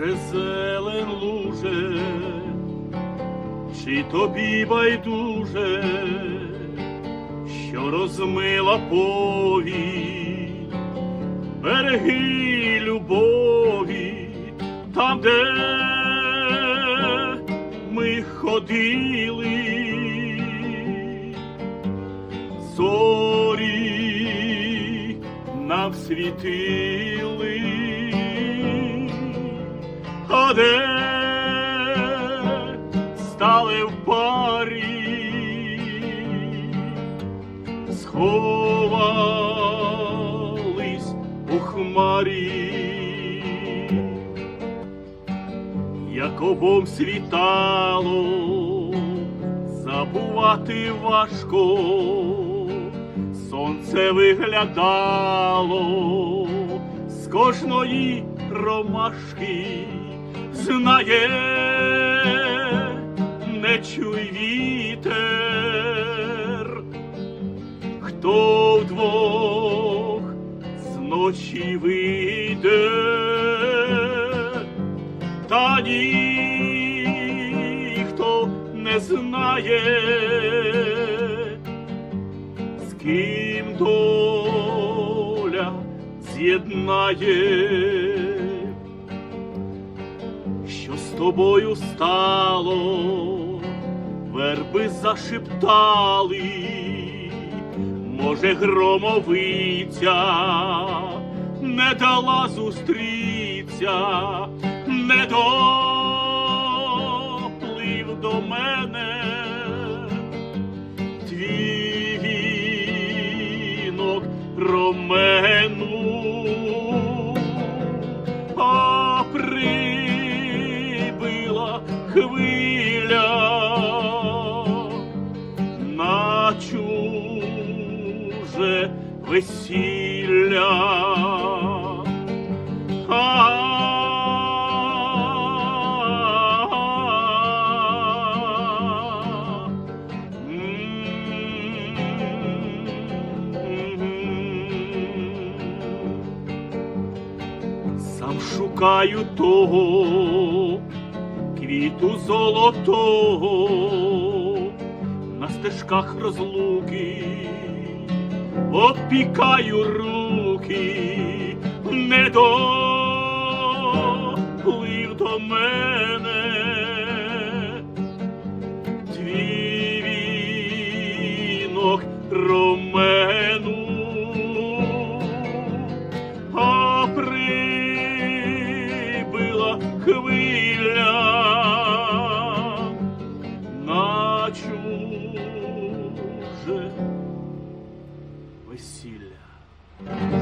Може, зелен луже, чи тобі байдуже, що розмила повінь, береги любові, там, де ми ходили, зорі нам світили, де стали в парі, сховались у хмарі, як обом світало, забувати важко, сонце виглядало з кожної ромашки, знає, не чуй вітер, хто вдвох зночі вийде, та ніхто не знає, з ким доля з'єднає, що з тобою стало, верби зашептали, може, громовиця не дала зустріться, не доплив до мене твій вінок промену, хвиля на чуже весілля. Шукаю того квіту золотого на стежках розлуки, опікаю руки, не доплив до мене. Вінок ромену, а прибила хвиля чуже весілля.